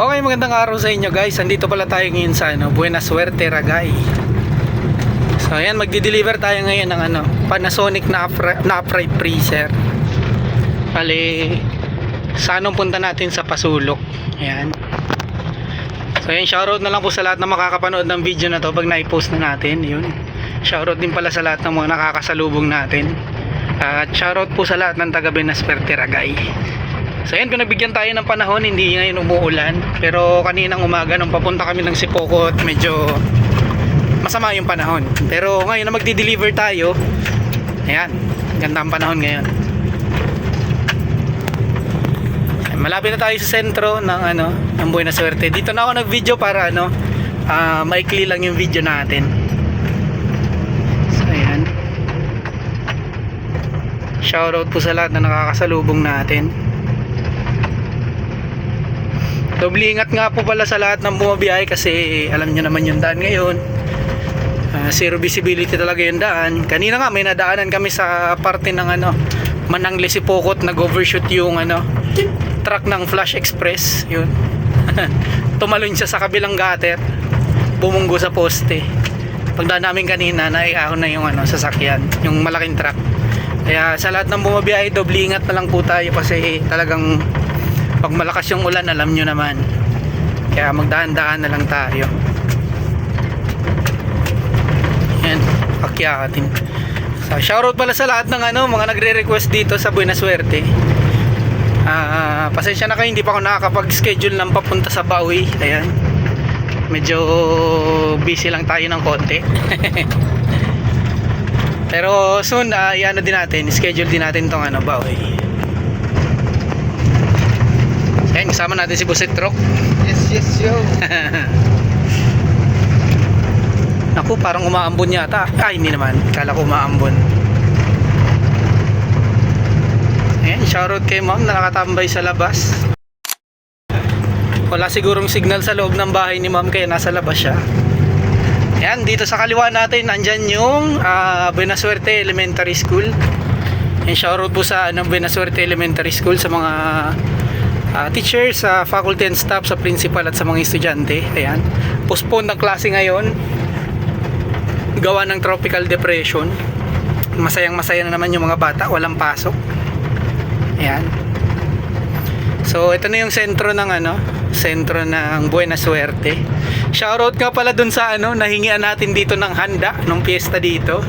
Okay, magandang araw sa inyo guys. Andito pala tayo ngayon sa ano, Buena Suerte, Ragay. So ayan, magdi-deliver tayo ngayon ng ano, Panasonic na, upra- na upright freezer. Bali, sa anong punta natin sa Pasulok. Ayan. So ayan, shoutout na lang po sa lahat na makakapanood ng video na to pag na-post na natin. Yun. Shoutout din pala sa lahat ng mga nakakasalubong natin. At shoutout po sa lahat ng taga Benasperte Ragay. So ayan, kung nabigyan tayo ng panahon, hindi ngayon umuulan. Pero kaninang umaga, nung papunta kami ng Sipokot, medyo masama yung panahon. Pero ngayon na magdi-deliver tayo, ayan, ganda ang panahon ngayon. Malapit na tayo sa sentro ng ano, ng Buena Suerte. Dito na ako nag-video para ano, ah, maikli lang yung video natin. So ayan. Shoutout po sa lahat na nakakasalubong natin. Doble ingat nga po pala sa lahat ng bumabiyahe kasi alam nyo naman yung daan ngayon. Ah, zero visibility talaga yung daan. Kanina nga may nadaanan kami sa parte ng ano, Manangle Sipokot nag-overshoot yung ano, truck ng Flash Express. Yun. Tumalon siya sa kabilang gutter. Bumunggo sa poste. Pagdaan namin kanina, naiahon na yung ano, sasakyan, yung malaking truck. Kaya sa lahat ng bumabiyahe, doble ingat na lang po tayo kasi talagang pag malakas yung ulan alam nyo naman. Kaya magdaan-daan na lang tayo. Yan akyatin. So, shoutout pala sa lahat ng ano mga nagre-request dito sa Buena Suerte Ah, pasensya na kayo hindi pa ako nakakapag-schedule ng papunta sa Bawi. Ayan. Medyo busy lang tayo ng konti. Pero soon uh, iano din natin schedule din natin tong ano Bawi Ayan, kasama natin si Buset Rock. Yes, yes, yo. Naku, parang umaambon yata. Ay, hindi naman. Kala ko umaambon. Ayan, shoutout kay ma'am na nakatambay sa labas. Wala sigurong signal sa loob ng bahay ni ma'am kaya nasa labas siya. Ayan, dito sa kaliwa natin, nandyan yung uh, Benasuerte Elementary School. Ayan, shoutout po sa ano, Benasuerte Elementary School sa mga uh, teachers, sa faculty and staff, sa principal at sa mga estudyante. Ayan. Postpone ng klase ngayon. Gawa ng tropical depression. Masayang masaya na naman yung mga bata. Walang pasok. Ayan. So, ito na yung sentro ng ano, sentro ng Buena Suerte. Shoutout nga pala dun sa ano, nahingian natin dito ng handa nung piyesta dito.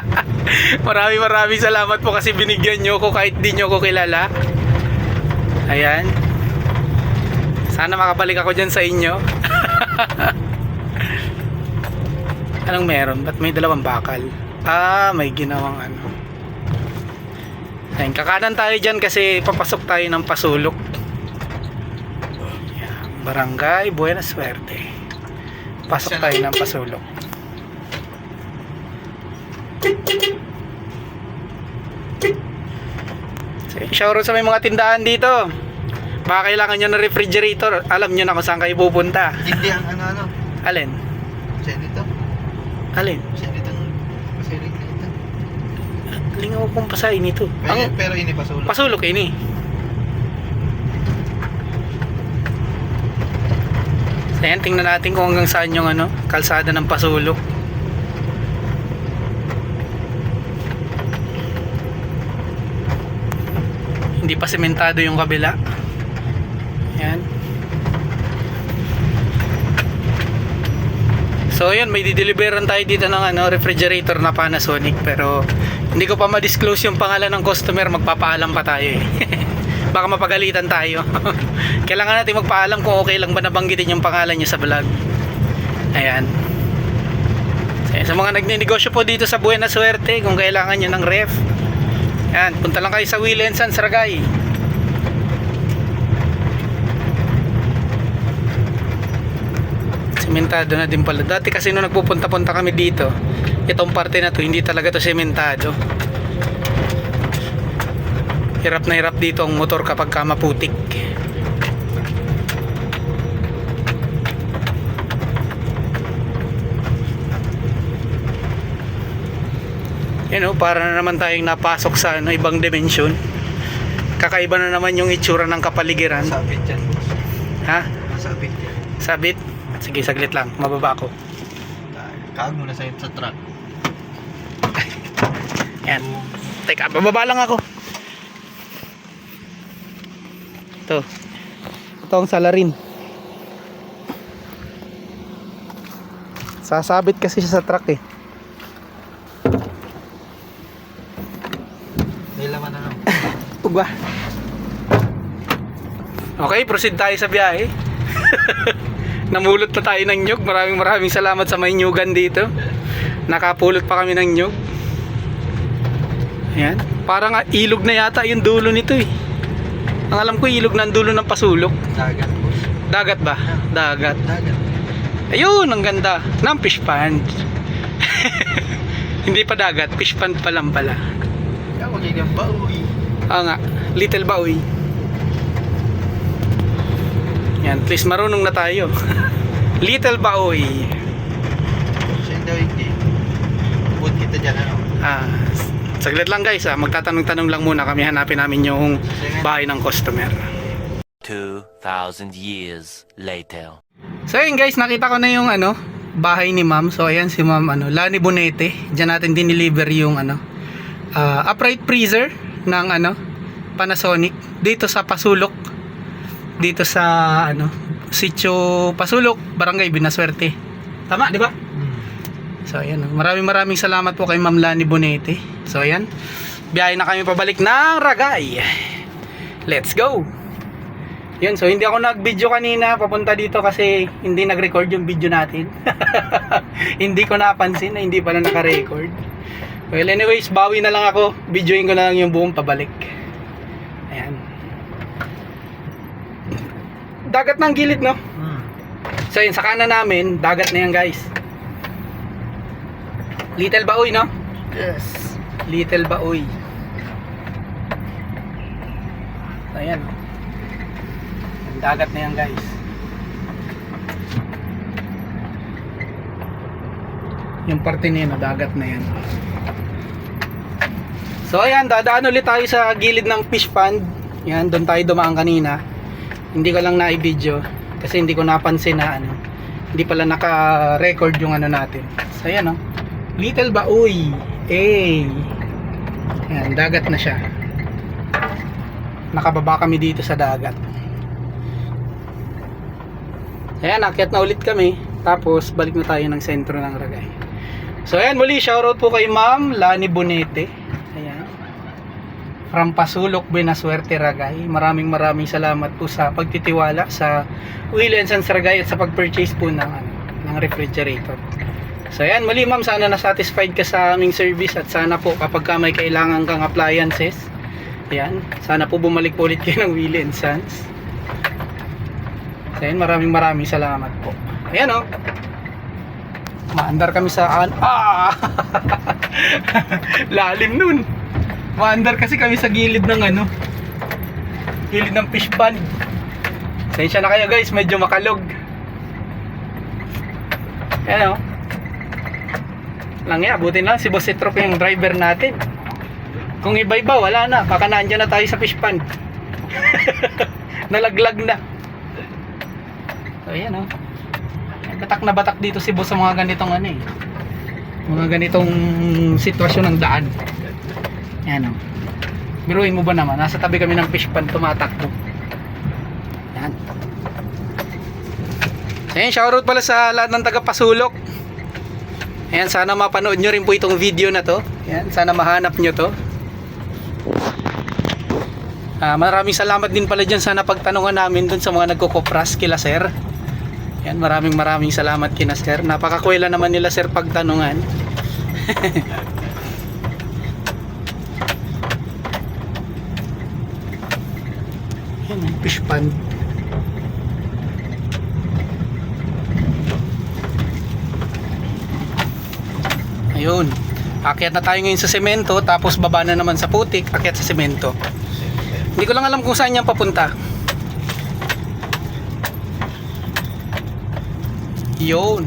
marami marami salamat po kasi binigyan nyo ko kahit di nyo ko kilala. Ayan. Sana makabalik ako dyan sa inyo. Anong meron? Ba't may dalawang bakal? Ah, may ginawang ano. Ayan, kakanan tayo dyan kasi papasok tayo ng pasulok. Barangay Buena Suerte. Pasok tayo ng pasulok. Shoutout sa may mga tindahan dito. Baka kailangan nyo ng refrigerator. Alam nyo na kung saan kayo pupunta. Hindi ang ano, ano. Alin? Senito. Alin? Na ito. Lingaw kong pasay nito. Pero, Ang pero ini pasulok. pasulok ini. Ayan, tingnan natin kung hanggang saan yung ano, kalsada ng pasulok. Hindi pa sementado yung kabila. Ayan. So yun, may dideliveran tayo dito ng ano, refrigerator na Panasonic pero hindi ko pa ma-disclose yung pangalan ng customer, magpapaalam pa tayo eh. Baka mapagalitan tayo. Kailangan natin magpaalam kung okay lang ba nabanggitin yung pangalan nyo sa vlog. Ayan. Sa mga nagninegosyo po dito sa Buena Suerte, kung kailangan nyo ng ref, Ayan, punta lang kayo sa Will and Sons Ragay. Sementado na din pala. Dati kasi nung nagpupunta-punta kami dito, itong parte na to, hindi talaga to sementado. Hirap na hirap dito ang motor kapag ka maputik. Yan o, para na naman tayong napasok sa ano, ibang dimensyon. Kakaiba na naman yung itsura ng kapaligiran. Sapit yan. boss. Ha? Nakasabit yan. Sabit. Sige, saglit lang. Mababa ako. Kaag mo na sa, sa truck. Yan. Teka, bababa lang ako. Ito. Ito ang salarin. Sasabit kasi siya sa truck eh. May laman na lang. Ugba. Okay, proceed tayo sa biyahe. Namulot na tayo ng nyug. Maraming maraming salamat sa may nyugan dito. Nakapulot pa kami ng nyug. Ayan. Parang ilog na yata yung dulo nito eh. Ang alam ko ilog na ang dulo ng pasulok. Dagat. Dagat ba? Dagat. Dagat. Ayun, ang ganda. Ng fish pond. Hindi pa dagat, fish pond pa lang pala. Kaya yung baoy. Ah nga, little baoy. Yan, at least marunong na tayo. little baoy. Siya daw hindi. Ubod kita dyan ano. Ah, saglit lang guys, ah. magtatanong-tanong lang muna kami hanapin namin yung bahay ng customer. 2,000 years later. So yun guys, nakita ko na yung ano, bahay ni ma'am. So ayan si ma'am ano, Lani Bonete. Diyan natin dineliver yung ano, ah, upright freezer ng ano, Panasonic dito sa Pasulok. Dito sa ano, Sitio Pasulok, Barangay Binaswerte. Tama, di ba? Hmm. So ayan, oh. maraming maraming salamat po kay Ma'am Lani Bonete. So ayan, biyahe na kami pabalik ng Ragay. Let's go! Yun, so hindi ako nag-video kanina papunta dito kasi hindi nag-record yung video natin. hindi ko napansin na hindi pala naka-record. Well, anyways, bawi na lang ako. Videoin ko na lang yung buong pabalik. Ayan. Dagat ng gilid, no? Hmm. So yun, sa kanan namin, dagat na yan guys. Little Baoy, no? Yes. Little Baoy. Ayan. Ang dagat na yan guys. Yung parte na oh, dagat na yan. So ayan, dadaan ulit tayo sa gilid ng fish pond. Yan, doon tayo dumaan kanina. Hindi ko lang na-video kasi hindi ko napansin na ano. Hindi pala naka-record yung ano natin. So ayan oh. Little Baoy. Eh. Yan, dagat na siya. Nakababa kami dito sa dagat. Ayan, akyat na ulit kami. Tapos, balik na tayo ng sentro ng Ragay. So, ayan, muli, shoutout po kay Ma'am Lani Bonete. From Pasulok, Benasuerte, Ragay. Maraming maraming salamat po sa pagtitiwala sa Will and Sons Ragay at sa pag-purchase po ng, ano, ng refrigerator. So ayan, muli ma'am, sana na-satisfied ka sa aming service at sana po kapag ka may kailangan kang appliances, ayan, sana po bumalik po ulit kayo ng Willy and Sons. So ayan, maraming maraming salamat po. Ayan o. Oh. Maandar kami sa ah! Lalim nun. Maandar kasi kami sa gilid ng ano. Gilid ng fish pond. Sensya na kayo guys, medyo makalog. Ayan o. Lang yan, buti na si Boss Citrop yung driver natin. Kung iba-iba, wala na. Baka na tayo sa fish pond. Nalaglag na. So, ayan o. Batak na batak dito si Boss sa mga ganitong ano eh. Mga ganitong sitwasyon ng daan. Ayan o. Biruin mo ba naman? Nasa tabi kami ng fish pond tumatakbo. Yan. Ayan, shoutout pala sa lahat ng taga Pasulok. Ayan, sana mapanood nyo rin po itong video na to. Ayan, sana mahanap nyo to. Ah, maraming salamat din pala dyan sa napagtanungan namin dun sa mga nagkukopras kila sir. Ayan, maraming maraming salamat kina sir. Napakakwela naman nila sir pagtanungan. Pond. Ayun. Akyat na tayo ngayon sa semento, tapos baba na naman sa putik, akyat sa semento. Hindi ko lang alam kung saan yan papunta. Yun.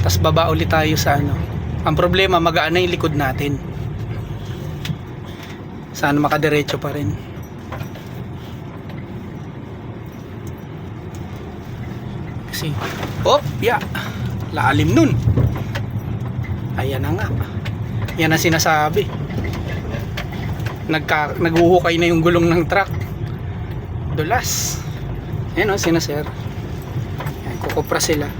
Tapos baba ulit tayo sa ano. Ang problema, magaan na yung likod natin. Sana makadiretso pa rin. Kasi, oh, yeah. Lalim nun. Ayan na nga. Yan ang sinasabi. Nagka, naghuhukay na yung gulong ng truck. Dulas. Ayan o, sina sir. Ayan, kukupra sila.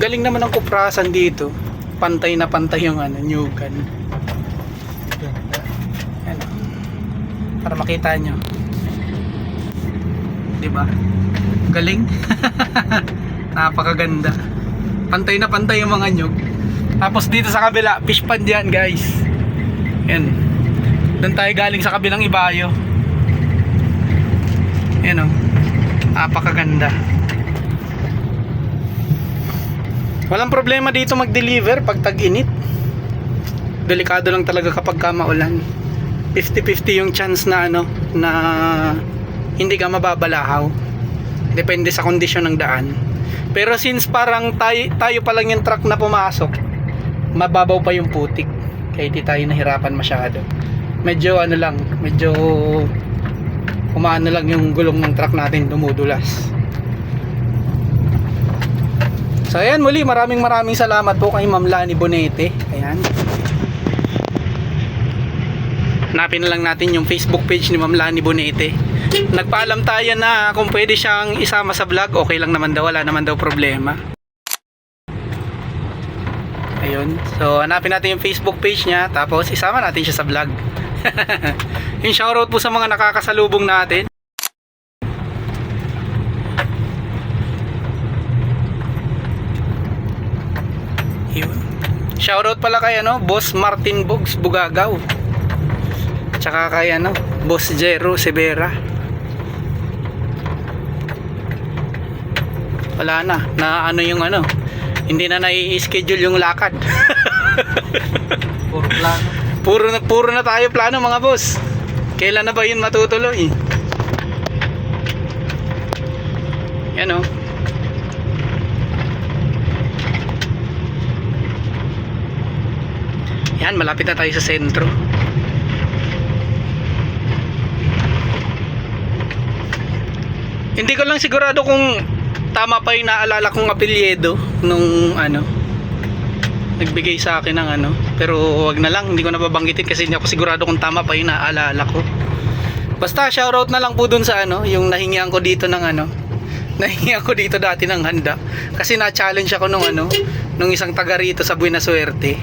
Galing naman ang kuprasan dito. Pantay na pantay yung ano, nyugan. Ayan o. Para makita nyo. Diba? Galing. Napakaganda. Pantay na pantay yung mga nyug. Tapos dito sa kabila, fish pond yan guys. Yan. Doon tayo galing sa kabilang ibayo. Yan o. Napakaganda. Walang problema dito mag-deliver pag tag-init. Delikado lang talaga kapag ka maulan. 50-50 yung chance na ano, na hindi ka mababalahaw. Depende sa kondisyon ng daan. Pero since parang tayo, tayo pa lang yung truck na pumasok, mababaw pa yung putik. Kaya hindi tayo nahirapan masyado. Medyo ano lang, medyo umaano lang yung gulong ng truck natin dumudulas. So ayan muli, maraming maraming salamat po kay Ma'am Lani Bonete. Ayan. Hanapin na lang natin yung Facebook page ni Ma'am Lani Bonete. Nagpaalam tayo na kung pwede siyang isama sa vlog, okay lang naman daw, wala naman daw problema. Ayun. So, hanapin natin yung Facebook page niya, tapos isama natin siya sa vlog. yung shoutout po sa mga nakakasalubong natin. Yun. Shoutout pala kay ano, Boss Martin Bugs Bugagaw. Tsaka kay ano, Boss Jero Severa. Wala na, na ano yung ano, hindi na nai-schedule yung lakad. Puro plano. puro na puro na tayo plano mga boss. Kailan na ba yun matutuloy? Yan oh. Yan, malapit na tayo sa sentro. Hindi ko lang sigurado kung tama pa yung naalala kong apelyedo nung ano nagbigay sa akin ng ano. Pero wag na lang hindi ko nababanggitin kasi hindi ako sigurado kung tama pa yung naalala ko. Basta shoutout na lang po dun sa ano yung nahingian ko dito ng ano nahingian ko dito dati ng handa. Kasi na-challenge ako nung ano nung isang taga rito sa Buena Suerte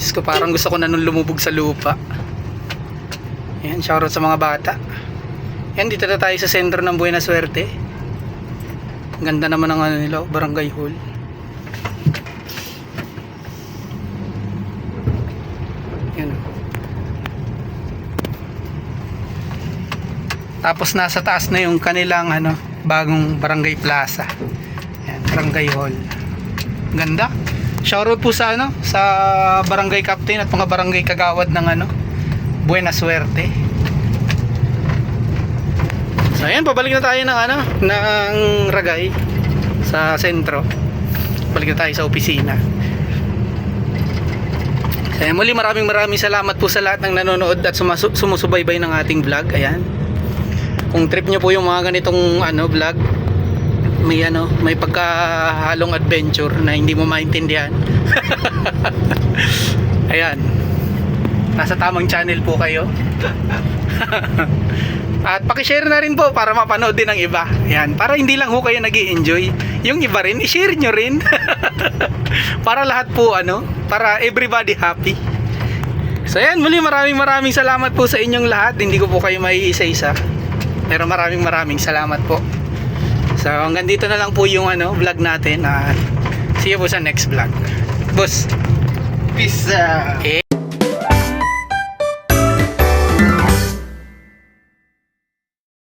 Diyos ko parang gusto ko na nung lumubog sa lupa. Yan shoutout sa mga bata. Yan dito na tayo sa sentro ng Buena Suerte ganda naman ng ano nila barangay hall Yan. Tapos nasa taas na yung kanilang ano, bagong barangay plaza. Yan, barangay hall. Ganda. Shoutout po sa ano, sa barangay captain at mga barangay kagawad ng ano, Buena Suerte. So ayan, pabalik na tayo ng ano, ng Ragay sa sentro. Balik na tayo sa opisina. Kaya muli maraming maraming salamat po sa lahat ng nanonood at sumusubaybay ng ating vlog. Ayan. Kung trip nyo po yung mga ganitong ano vlog, may ano, may pagkahalong adventure na hindi mo maintindihan. Ayan. Nasa tamang channel po kayo. At pakishare na rin po para mapanood din ng iba. Yan, para hindi lang ho kayo nag enjoy Yung iba rin, i-share nyo rin. para lahat po ano, para everybody happy. So yan, muli maraming maraming salamat po sa inyong lahat. Hindi ko po kayo may isa-isa. Pero maraming maraming salamat po. So hanggang dito na lang po yung ano, vlog natin. At see you po sa next vlog. Boss. Peace out. Eh,